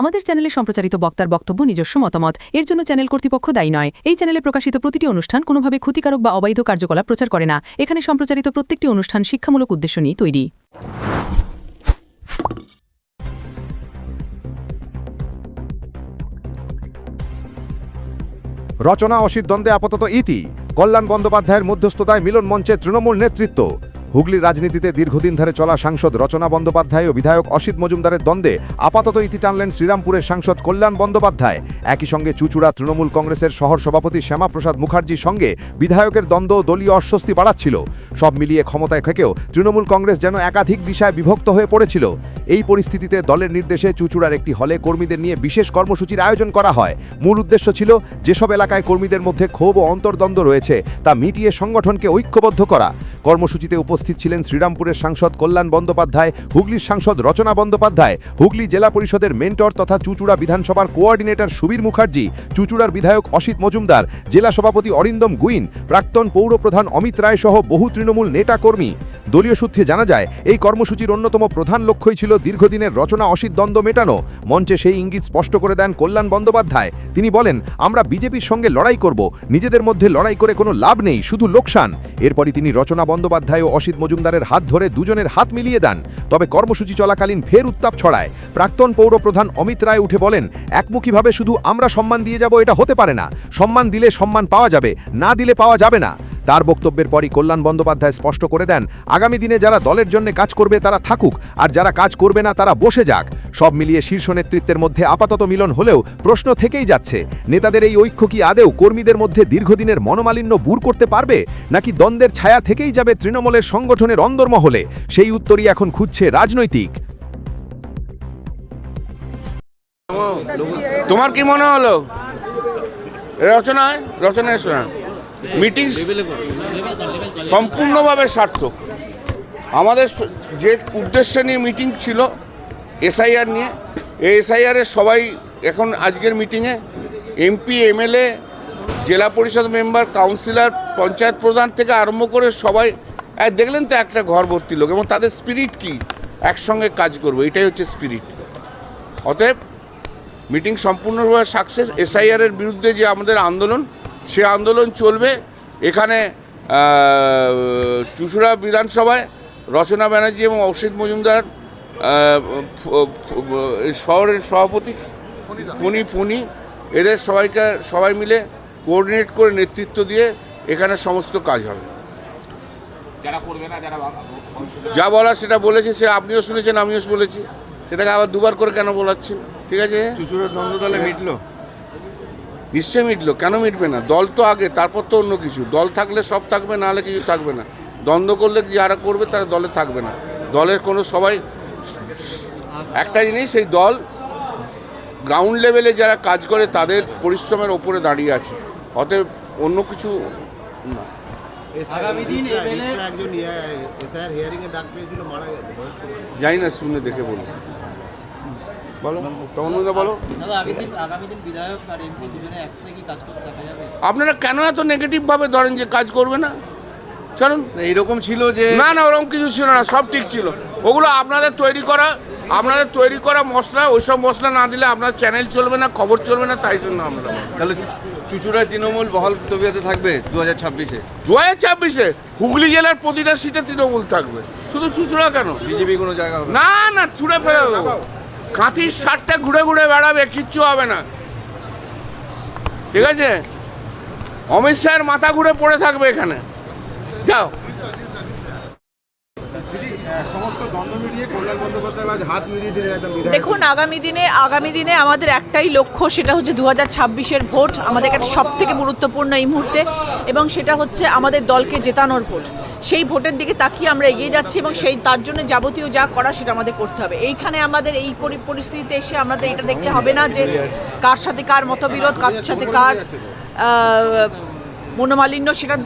আমাদের চ্যানেলে সম্প্রচারিত বক্তার বক্তব্য, নিজস্ব মতামত, এর জন্য চ্যানেল কর্তৃপক্ষ দায়ী নয়। এই চ্যানেলে প্রকাশিত প্রতিটি অনুষ্ঠান কোনোভাবে ক্ষতিকারক বা অবৈধ কার্যকলাপ প্রচার করে না। এখানে সম্প্রচারিত প্রত্যেকটি অনুষ্ঠান শিক্ষামূলক উদ্দেশ্য নিয়ে তৈরি। রচনা অসিত দ্বন্দ্বে আপাতত ইতি। কল্যাণ বন্দ্যোপাধ্যায়ের মধ্যস্থতায় মিলন মঞ্চে তৃণমূল নেতৃত্ব। হুগলির রাজনীতিতে দীর্ঘদিন ধরে চলা সাংসদ রচনা বন্দ্যোপাধ্যায় ও বিধায়ক অসিত মজুমদারের দ্বন্দ্বে আপাতত ইতি টানলেন শ্রীরামপুরের সাংসদ কল্যাণ বন্দ্যোপাধ্যায়। একই সঙ্গে চুচুড়া তৃণমূল কংগ্রেসের শহর সভাপতি শ্যামাপ্রসাদ মুখার্জির সঙ্গে বিধায়কের দ্বন্দ্ব দলীয় অস্বস্তি বাড়াচ্ছিল। সব মিলিয়ে ক্ষমতায় থেকেও তৃণমূল কংগ্রেস যেন একাধিক দিশায় বিভক্ত হয়ে পড়েছিল। এই পরিস্থিতিতে দলের নির্দেশে চুচুড়ার একটি হলে কর্মীদের নিয়ে বিশেষ কর্মসূচির আয়োজন করা হয়। মূল উদ্দেশ্য ছিল যেসব এলাকায় কর্মীদের মধ্যে ক্ষোভ ও অন্তর্দ্বন্দ্ব রয়েছে, তা মিটিয়ে সংগঠনকে ঐক্যবদ্ধ করা। কর্মসূচিতে উপস্থিত ছিলেন শ্রীরামপুরের সাংসদ কল্যাণ বন্দ্যোপাধ্যায়, হুগলির সাংসদ রচনা বন্দ্যোপাধ্যায়, হুগলি জেলা পরিষদের মেন্টর তথা চুচুড়া বিধানসভার কোঅর্ডিনেটর সুবীর মুখার্জি, চুচুড়ার বিধায়ক অসিত মজুমদার, জেলা সভাপতি অরিন্দম গুইন, প্রাক্তন পৌরপ্রধান অমিত রায় সহ বহু তৃণমূল নেতা কর্মী। দলীয় সূত্রে জানা যায়, এই কর্মসূচির অন্যতম প্রধান লক্ষ্যই ছিল দীর্ঘদিনের রচনা অসিত দ্বন্দ্ব মেটানো। মঞ্চে সেই ইঙ্গিত স্পষ্ট করে দেন কল্যাণ বন্দ্যোপাধ্যায়। তিনি বলেন, আমরা বিজেপির সঙ্গে লড়াই করব। নিজেদের মধ্যে লড়াই করে কোনো লাভ নেই, শুধু লোকসান। এরপরই তিনি রচনা বন্দ্যোপাধ্যায় ও অসিত মজুমদারের হাত ধরে দুজনের হাত মিলিয়ে দেন, তবে কর্মসূচি চলাকালীন ফের উত্তাপ ছড়ায়। প্রাক্তন পৌরপ্রধান অমিত রায় উঠে বলেন, একমুখীভাবে শুধু আমরা সম্মান দিয়ে যাব এটা হতে পারে না। সম্মান দিলে সম্মান পাওয়া যাবে, না দিলে পাওয়া যাবে না। তার বক্তব্যের পরই কল্যাণ বন্দ্যোপাধ্যায় স্পষ্ট করে দেন, আগামী দিনে যারা দলের জন্য কাজ করবে তারা থাকুক, আর যারা কাজ করবে না তারা বসে যাক। সব মিলিয়ে শীর্ষ নেতৃত্বের মধ্যে আপাতত মিলন হলেও প্রশ্ন থেকেই যাচ্ছে, নেতাদের এই ঐক্য কি আদেও কর্মীদের মধ্যে দীর্ঘদিনের মনোমালিন্য দূর করতে পারবে, নাকি দ্বন্দ্বের ছায়া থেকেই যাবে তৃণমূলের সংগঠনের অন্দরমহলে? সেই উত্তরই এখন খুঁজছে রাজনৈতিক। তোমার কি মনে হলো? রচনায়? রচনায় শোনা মিটিং সম্পূর্ণভাবে সার্থক। আমাদের যে উদ্দেশ্য নিয়ে মিটিং ছিল, এসআইআর নিয়ে, এই এসআইআরের সবাই এখন আজকের মিটিংয়ে এমপি, এমএলএ, জেলা পরিষদ মেম্বার, কাউন্সিলর, পঞ্চায়েত প্রধান থেকে আরম্ভ করে সবাই দেখলেন তো একটা ঘর ভর্তি লোক এবং তাদের স্পিরিট কি? একসঙ্গে কাজ করব, এটাই হচ্ছে স্পিরিট। অতএব মিটিং সম্পূর্ণভাবে সাকসেস, এসআইআরের বিরুদ্ধে যে আমাদের আন্দোলন সে আন্দোলন চলবে। এখানে চুঁচুড়া বিধানসভায় রচনা ব্যানার্জি এবং অসিত মজুমদার শহরের সভাপতি ফণি ফণি এদের সবাইকে সবাই মিলে কোঅর্ডিনেট করে নেতৃত্ব দিয়ে এখানে সমস্ত কাজ হবে। যা বলার সেটা বলেছে সে আপনিও শুনেছেন আমিও বলেছি। সেটাকে আবার দুবার করে কেন বলাচ্ছেন? ঠিক আছে? চুচুড়োর দ্বন্দ্ব তাহলে মিটলো? নিশ্চয়ই মিটলো। কেন মিটবে না? দল তো আগে তারপর তো অন্য কিছু। দল থাকলে সব থাকবে না হলে কিছু থাকবে না। দ্বন্দ্ব করলে যারা করবে তারা দলে থাকবে না। দলের কোনো সবাই একটা জিনিস সেই দল গ্রাউন্ড লেভেলে যারা কাজ করে তাদের পরিশ্রমের ওপরে দাঁড়িয়ে আছে। অতএব অন্য কিছু না। জানি না শুনে দেখে বলুন। বলো তমনদা বলো দাদা আগের দিন আগামী দিন বিধায়ক আর এমপি দুজনে একসাথে কি কাজ করতে দেখা যাবে আপনারা কেন এত নেগেটিভভাবে ধরেন যে কাজ করবে না চলুন এইরকম ছিল যে না না ওরকম কিছু ছিল না সব ঠিক ছিল ওগুলো আপনাদের তৈরি করা আপনাদের তৈরি করা মশলা ওইসব মশলা না দিলে আপনার চ্যানেল চলবে না খবর চলবে না তাই জন্য আমরা তাহলে চুচুড়ায় তৃণমূল বহল তবিয়াতে থাকবে দু হাজার ছাব্বিশে দু হাজার ছাব্বিশে হুগলি জেলার প্রতিটা সিটে তৃণমূল থাকবে শুধু চুচুড়া কেন বিজেপি কোনো জায়গা না। না না ছুড়ে ফেলে দেবো কাঁথির শার্টটা ঘুরে ঘুরে বেড়াবে, কিচ্ছু হবে না। ঠিক আছে? অমিত শাহের মাথা ঘুরে পড়ে থাকবে এখানে। যাও সমস্ত দ্বন্দ্ব মিলিয়ে কল্যাণ বন্দ্যোপাধ্যায় আজ হাত মিলিয়ে দিলেন একদম বিধায়ক দেখুন, আগামী দিনে আগামী দিনে আমাদের একটাই লক্ষ্য, সেটা হচ্ছে দু হাজার ছাব্বিশের ভোট আমাদের কাছে সব থেকে গুরুত্বপূর্ণ এই মুহূর্তে, এবং সেটা হচ্ছে আমাদের দলকে জেতানোর ভোট। সেই ভোটের দিকে তাকিয়ে আমরা এগিয়ে যাচ্ছি, এবং সেই, তার জন্য যাবতীয় যা করা সেটা আমাদের করতে হবে। এইখানে আমাদের এই পরি- পরিস্থিতিতে এসে আমাদের এটা দেখতে হবে না যে কার সাথে কার মতবিরোধ, কার সাথে কার মনোমালিন্য, সেটা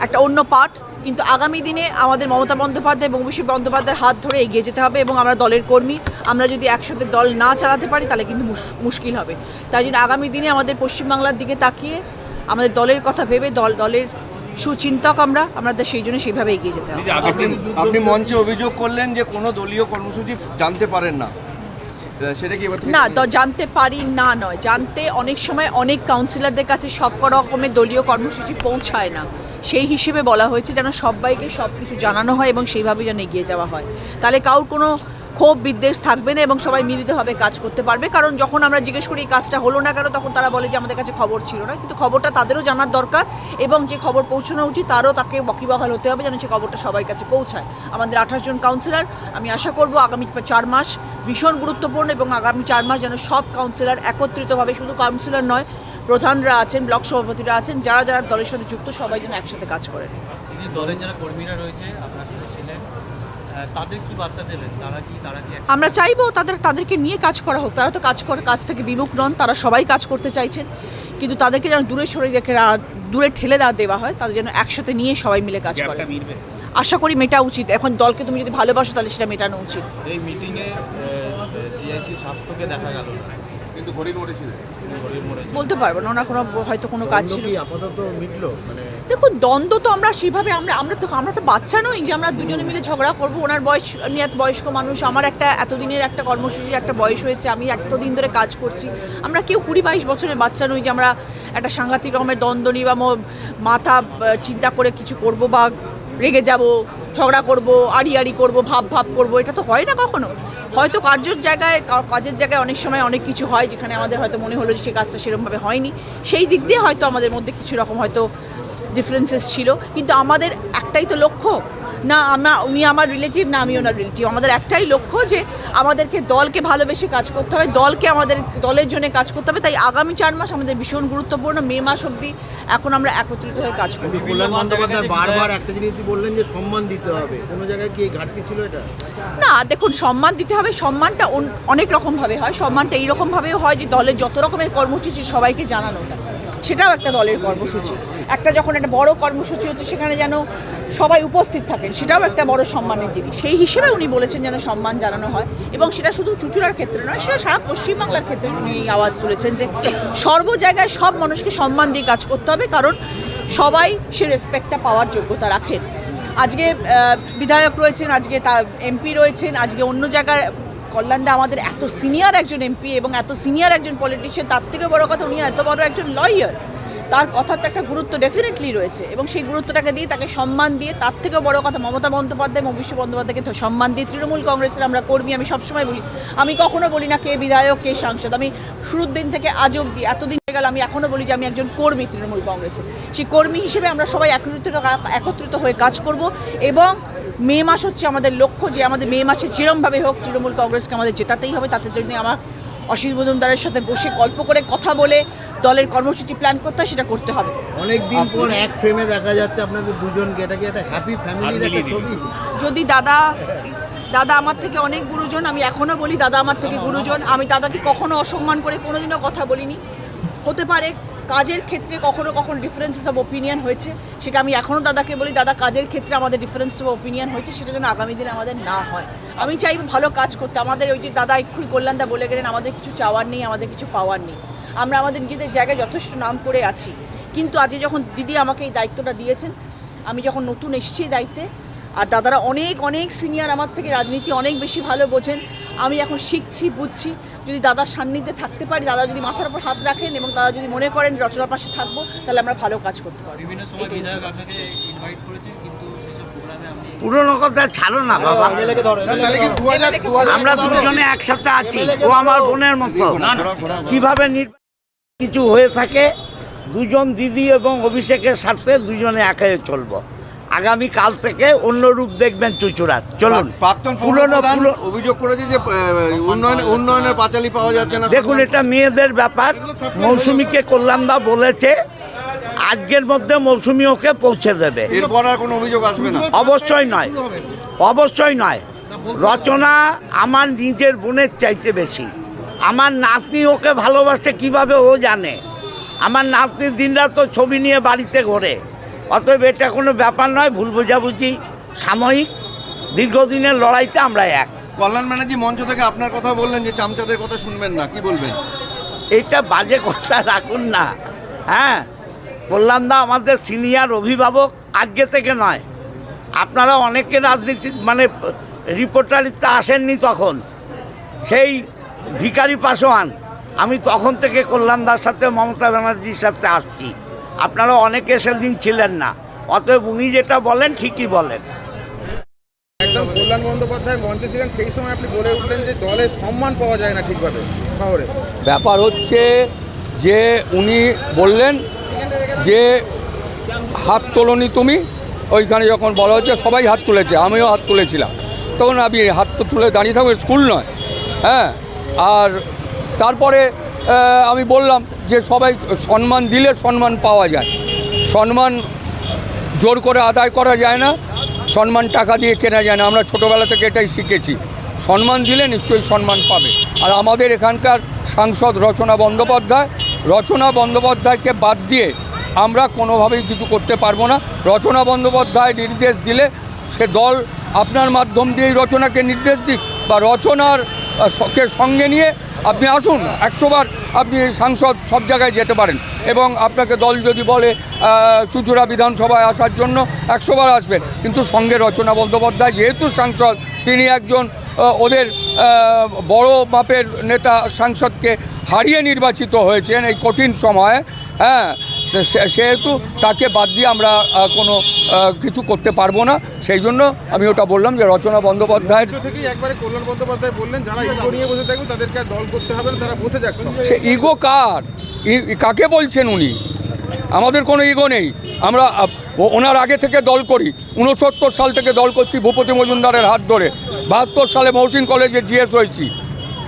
একটা অন্য পার্ট। কিন্তু আগামী দিনে আমাদের মমতা বন্দ্যোপাধ্যায় এবং অভিষেক বন্দ্যোপাধ্যায়ের হাত ধরে এগিয়ে যেতে হবে এবং আমরা দলের কর্মী আমরা যদি একসাথে দল না চালাতে পারি তাহলে কিন্তু মুশ- মুশকিল হবে। তাই জন্য আগামী দিনে আমাদের পশ্চিমবাংলার দিকে তাকিয়ে আমাদের দলের কথা ভেবে দল দলের সুচিন্তক আমরা আমাদের সেই জন্য সেইভাবে এগিয়ে যেতে হবে। আপনি আপনি মঞ্চে অভিযোগ করলেন যে কোনো দলীয় কর্মসূচি জানতে পারেন না। না তো জানতে পারি না নয়। জানতে অনেক সময় অনেক কাউন্সিলরদের কাছে সব রকমের দলীয় কর্মসূচি পৌঁছায় না। সেই হিসেবে বলা হয়েছে যেন সবাইকে সব কিছু জানানো হয় এবং সেইভাবে যেন এগিয়ে যাওয়া হয়। তাহলে কাউর কোনো ক্ষোভ, বিদ্বেষ থাকবে না এবং সবাই মিলিতভাবে কাজ করতে পারবে। কারণ যখন আমরা জিজ্ঞেস করি, এই কাজটা হলো না কেন? তখন তারা বলে যে, আমাদের কাছে খবর ছিল না। কিন্তু খবরটা তাদেরও জানার দরকার এবং যে খবর পৌঁছানো উচিত, তারও তাকে বকিবহাল হতে হবে যেন সে খবরটা সবার কাছে পৌঁছায়। আমাদের আঠাশ জন কাউন্সিলর আমি আশা করব আগামী চার মাস ভীষণ গুরুত্বপূর্ণ এবং আগামী চার মাস যেন সব কাউন্সিলর একত্রিতভাবে শুধু কাউন্সিলর নয় প্রধানরা আছেন ব্লক সভাপতিরা আছেন যারা যারা দলের সাথে যুক্ত সবাই যেন একসাথে কাজ করেন। দলের যারা কর্মীরা রয়েছে আপনার সাথে ছিলেন তাদের কি বার্তা দেবেন? তারা কি তারা কি আমরা চাইব তাদের তাদেরকে নিয়ে কাজ করা হোক। তারা তো কাজ করে কাজ থেকে বিমুখ নন তারা সবাই কাজ করতে চাইছেন। কিন্তু তাদেরকে যেন দূরে সরে রেখে রা- দূরে ঠেলে দেওয়া দেওয়া হয় তাদের যেন একসাথে নিয়ে সবাই মিলে কাজ করে আশা করি মেটা উচিত। এখন দলকে তুমি যদি ভালোবাসো তাহলে সেটা মেটানো উচিত। এই মিটিংয়ে সিআইসি স্বাস্থ্যকে দেখা গেল কিন্তু ঘড়ি বলতে পারব না ওনার কোনো হয়তো কোনো কাজ ছিল। আপাতত মিটলো? মানে দেখুন দ্বন্দ্ব তো আমরা সেভাবে আমরা আমরা তো আমরা তো বাচ্চা নই যে আমরা দুজনে মিলে ঝগড়া করব। ওনার বয়স আমি এত বয়স্ক মানুষ আমার একটা এতদিনের একটা কর্মসূচির একটা বয়স হয়েছে আমি এতদিন ধরে কাজ করছি। আমরা কেউ কুড়ি বাইশ বছরের বাচ্চা নই যে আমরা একটা সাংঘাতিক রকমের দ্বন্দ্ব নিই বা মাথা চিন্তা করে কিছু করব বা রেগে যাব। ঝগড়া করব আড়ি করব, ভাব ভাব করব, এটা তো হয় না কখনো। হয়তো কার্যের জায়গায় কাজের জায়গায় অনেক সময় অনেক কিছু হয় যেখানে আমাদের হয়তো মনে হলো যে সেই কাজটা সেরকমভাবে হয়নি। সেই দিক দিয়ে হয়তো আমাদের মধ্যে কিছু রকম হয়তো ডিফারেন্সেস ছিল। কিন্তু আমাদের একটাই তো লক্ষ্য না আমরা উনি আমার রিলেটিভ না আমি ওনার রিলেটিভ আমাদের একটাই লক্ষ্য যে আমাদেরকে দলকে ভালোবেসে কাজ করতে হবে দলকে আমাদের দলের জন্য কাজ করতে হবে। তাই আগামী চার মাস আমাদের ভীষণ গুরুত্বপূর্ণ মে মাস অবধি এখন আমরা একত্রিত হয়ে কাজ করব। কিন্তু কল্যাণ বন্দ্যোপাধ্যায় বারবার একটা জিনিসই বললেন যে সম্মান দিতে হবে। কোনো জায়গায় কি ঘাটতি ছিল এটা? না দেখুন সম্মান দিতে হবে সম্মানটা অনেক রকমভাবে হয়। সম্মানটা এইরকমভাবেও হয় যে দলের যত রকমের কর্মসূচি সবাইকে জানানোটা সেটাও একটা দলের কর্মসূচি। একটা যখন একটা বড় কর্মসূচি হচ্ছে, সেখানে যেন সবাই উপস্থিত থাকেন, সেটাও একটা বড় সম্মানের জিনিস। সেই হিসেবে উনি বলেছেন যেন সম্মান জানানো হয় এবং সেটা শুধু চুচুড়ার ক্ষেত্রে নয়, সেটা সারা পশ্চিমবাংলার ক্ষেত্রে উনি আওয়াজ তুলেছেন যে সর্ব জায়গায় সব মানুষকে সম্মান দিয়ে কাজ করতে হবে, কারণ সবাই সে রেসপেক্টটা পাওয়ার যোগ্যতা রাখেন। আজকে বিধায়ক রয়েছেন, আজকে তা এমপি রয়েছেন, আজকে অন্য জায়গায় কল্যাণদা আমাদের এত সিনিয়র একজন এমপি এবং এত সিনিয়র একজন পলিটিশিয়ান, তার থেকে বড় কথা উনি এত বড় একজন লয়ার। তার কথার তো একটা গুরুত্ব ডেফিনেটলি রয়েছে এবং সেই গুরুত্বটাকে দিয়ে তাকে সম্মান দিয়ে তার থেকেও বড় কথা মমতা বন্দ্যোপাধ্যায় এবং বিশ্ব বন্দ্যোপাধ্যায়কে সম্মান দিয়ে তৃণমূল কংগ্রেসের আমরা কর্মী, আমি সবসময় বলি। আমি কখনো বলি না কে বিধায়ক, কে সাংসদ। আমি শুরুর দিন থেকে আজ অব্দি এতদিন হয়ে গেল, আমি এখনও বলি যে আমি একজন কর্মী তৃণমূল কংগ্রেসের। সেই কর্মী হিসেবে আমরা সবাই একত্রিত একত্রিত হয়ে কাজ করব এবং মে মাস হচ্ছে আমাদের লক্ষ্য যে আমাদের মে মাসে যেরমভাবে হোক তৃণমূল কংগ্রেসকে আমাদের জেতাতেই হবে তাদের জন্য আমার অসিত মজুমদারের সাথে বসে গল্প করে কথা বলে দলের কর্মসূচি প্ল্যান করতে হয় সেটা করতে হবে। অনেক দিন পর এক ফ্রেমে দেখা যাচ্ছে আপনাদের দুজনকে এটা কি একটা হ্যাপি ফ্যামিলির একটা ছবি? যদি দাদা দাদা আমার থেকে অনেক গুরুজন আমি এখনও বলি দাদা আমার থেকে গুরুজন আমি দাদাকে কখনো অসম্মান করে কোনোদিনও কথা বলিনি। হতে পারে কাজের ক্ষেত্রে কখনো কখনো ডিফারেন্সেস অফ ওপিনিয়ন হয়েছে। সেটা আমি এখনও দাদাকে বলি, দাদা, কাজের ক্ষেত্রে আমাদের ডিফারেন্স অফ ওপিনিয়ন হয়েছে, সেটা যেন আগামী দিনে আমাদের না হয়। আমি চাইব ভালো কাজ করতে। আমাদের ওই যে দাদা এক্ষুনি কল্যাণদা বলে গেলেন, আমাদের কিছু চাওয়ার নেই, আমাদের কিছু পাওয়ার নেই। আমরা আমাদের নিজেদের জায়গায় যথেষ্ট নাম করে আছি। কিন্তু আজকে যখন দিদি আমাকে এই দায়িত্বটা দিয়েছেন, আমি যখন নতুন এসেছি দায়িত্বে আর দাদারা অনেক অনেক সিনিয়র আমার থেকে রাজনীতি অনেক বেশি ভালো বোঝেন। আমি এখন শিখছি বুঝছি। যদি দাদার সান্নিধ্যে থাকতে পারি দাদা যদি মাথার উপর হাত রাখেন এবং দাদা যদি মনে করেন রচনার পাশে থাকব তাহলে আমরা ভালো কাজ করতে পারব। বিভিন্ন সময় এটাই হচ্ছে। বিধায়ক আপনাকে ইনভাইট করেছেন কিন্তু সেসব প্রোগ্রামে আপনি পুরনো কথা ছাড়ো না বাবা। আমরা দুজনে একসাথে আছি। ও আমার বোনের মতো। কীভাবে কিছু হয়ে থাকে দুজন দিদি এবং অভিষেকের সাথে দুজনে একাই চলবো। আগামী কাল থেকে অন্য রূপ দেখবেন চুচুড়ার। চলুন পুরনো অভিযোগ করেছে যে উন্নয়ন উন্নয়নের পাঁচালি পাওয়া যাচ্ছে না দেখুন এটা মেয়েদের ব্যাপার। মৌসুমীকে কল্যাণদা বলেছে আজকের মধ্যে মৌসুমি ওকে পৌঁছে দেবে। এরপর আর কোনো অভিযোগ আসবে না। অবশ্যই নয়। অবশ্যই নয়। রচনা আমার নিজের বোনের চাইতে বেশি। আমার নাতনি ওকে ভালোবাসে কীভাবে ও জানে। আমার নাতনি দিনরা তো ছবি নিয়ে বাড়িতে ঘোরে। অতএব এটা কোনো ব্যাপার নয় ভুল বোঝাবুঝি সাময়িক। দীর্ঘদিনের লড়াইতে আমরা এক। কল্যাণ ব্যানার্জি মঞ্চ থেকে আপনার কথা বললেন যে চামচাদের কথা শুনবেন না কি বলবেন? এটা বাজে কথা রাখুন না। হ্যাঁ কল্যাণদা আমাদের সিনিয়র অভিভাবক আগে থেকে নয়। আপনারা অনেকে রাজনীতি মানে রিপোর্টারিতে আসেননি তখন। সেই ভিকারি পাসোয়ান আমি তখন থেকে কল্যাণদার সাথে মমতা ব্যানার্জির সাথে আসছি। আপনারা অনেকে সেদিন ছিলেন না। অতএব উনি যেটা বলেন ঠিকই বলেন। একদম কল্যাণ বন্দ্যোপাধ্যায় মঞ্চে ছিলেন সেই সময় আপনি বলে উঠলেন যে দলে সম্মান পাওয়া যায় না ঠিকভাবে শহরে। ব্যাপার হচ্ছে যে উনি বললেন যে হাত তোলনি তুমি। ওইখানে যখন বলা হচ্ছে সবাই হাত তুলেছে আমিও হাত তুলেছিলাম। তখন আমি হাত তো তুলে দাঁড়িয়ে থাকব স্কুল নয় হ্যাঁ। আর তারপরে আমি বললাম যে সবাই সম্মান দিলে সম্মান পাওয়া যায়। সম্মান জোর করে আদায় করা যায় না, সম্মান টাকা দিয়ে কেনা যায় না। আমরা ছোটোবেলা থেকে এটাই শিখেছি। সম্মান দিলে নিশ্চয়ই সম্মান পাবে। আর আমাদের এখানকার সাংসদ রচনা বন্দ্যোপাধ্যায়, রচনা বন্দ্যোপাধ্যায়কে বাদ দিয়ে আমরা কোনোভাবেই কিছু করতে পারব না। রচনা বন্দ্যোপাধ্যায় নির্দেশ দিলে সে দল আপনার মাধ্যম দিয়েই রচনাকে নির্দেশ দিক, বা রচনার কে সঙ্গে নিয়ে আপনি আসুন, একশোবার আপনি সাংসদ সব জায়গায় যেতে পারেন। এবং আপনাকে দল যদি বলে চুচুড়া বিধানসভায় আসার জন্য একশোবার আসবেন। কিন্তু সঙ্গে রচনা বন্দ্যোপাধ্যায় যেহেতু সাংসদ, তিনি একজন ওদের বড় মাপের নেতা সাংসদকে হারিয়ে নির্বাচিত হয়েছেন এই কঠিন সময়ে। হ্যাঁ সেহেতু তাকে বাদ দিয়ে আমরা কোনো কিছু করতে পারব না। সেই জন্য আমি ওটা বললাম যে রচনা থেকেই একবারে কল্যাণ বন্দ্যোপাধ্যায় বললেন যারা ইগো নিয়ে বসে থাকবে তাদেরকে দল করতে হবে তারা বসে যাচ্ছে। সে ইগো কার? কাকে বলছেন উনি? আমাদের কোনো ইগো নেই। আমরা ওনার আগে থেকে দল করি। উনসত্তর সাল থেকে দল করছি ভূপতি মজুমদারের হাত ধরে। বাহাত্তর সালে মহসিন কলেজে জিএস হয়েছি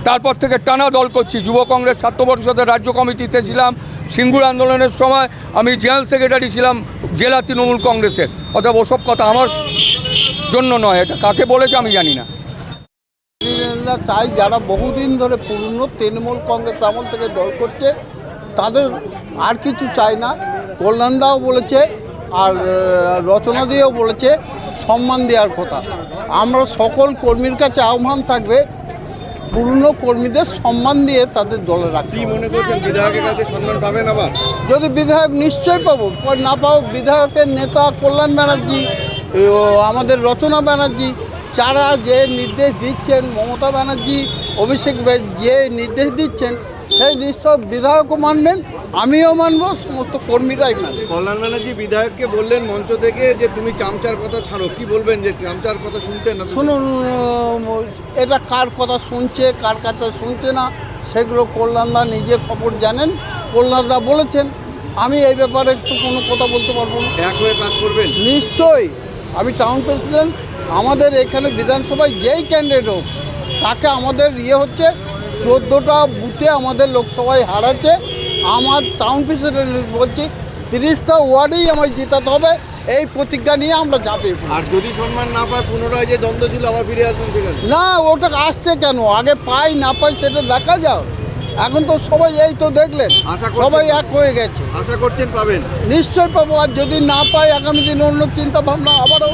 তারপর থেকে টানা দল করছি। যুব কংগ্রেস ছাত্র পরিষদের রাজ্য কমিটিতে ছিলাম। সিঙ্গুর আন্দোলনের সময় আমি জেনারেল সেক্রেটারি ছিলাম জেলা তৃণমূল কংগ্রেসের। অর্থাৎ ওসব কথা আমার জন্য নয়, এটা কাকে বলেছে আমি জানি না। চাই যারা বহুদিন ধরে পুরনো তৃণমূল কংগ্রেস আমল থেকে দল করছে, তাদের আর কিছু চাই না। কল্যাণদাও বলেছে আর রচনা দিয়েও বলেছে, সম্মান দেওয়ার কথা। আমরা সকল কর্মীর কাছে আহ্বান থাকবে পুরনো কর্মীদের সম্মান দিয়ে তাদের দলে রাখি মনে করছেন বিধায়কের কাছে সম্মান পাবেন আবার? যদি বিধায়ক নিশ্চয়ই পাবো পর না পাবো বিধায়কের নেতা কল্যাণ ব্যানার্জি ও আমাদের রচনা ব্যানার্জি যারা যে নির্দেশ দিচ্ছেন মমতা ব্যানার্জি অভিষেক যে নির্দেশ দিচ্ছেন সেই নিশ্চয় বিধায়কও মানবেন আমিও মানবো সমস্ত কর্মীরাই মানবে কল্যাণ ব্যানার্জি বিধায়ককে বললেন মঞ্চ থেকে যে তুমি চামচার কথা ছাড়ো কি বলবেন যে চামচার কথা শুনতেন না শুনুন এটা কার কথা শুনছে কার কথা শুনছে না সেগুলো কল্যাণদা নিজে খবর জানেন কল্যাণদা বলেছেন। আমি এই ব্যাপারে একটু কোনো কথা বলতে পারব না। এক হয়ে কাজ করবেন? নিশ্চয়ই আমি টাউন প্রেসিডেন্ট আমাদের এখানে বিধানসভায় যেই ক্যান্ডিডেট হোক তাকে আমাদের ইয়ে হচ্ছে চোদ্দোটা বুথে আমাদের লোকসভায় হারাচ্ছে। আমার টাউন প্রেসিডেন্ট বলছি তিরিশটা ওয়ার্ডেই আমায় জেতাতে হবে। এই প্রতিজ্ঞা নিয়ে আমরা যাবে আর যদি সম্মান না পায় পুনরায় যে দ্বন্দ্ব ছিল আবার ফিরে আসবেন সেখানে? না ওটা আসছে কেন? আগে পাই না পাই সেটা দেখা যাও এখন তো সবাই এই তো দেখলেন। সবাই এক হয়ে গেছে। আশা করছেন পাবেন? নিশ্চয় পাবো আর যদি না পাই আগামী দিন অন্য চিন্তা ভাবনা আবারও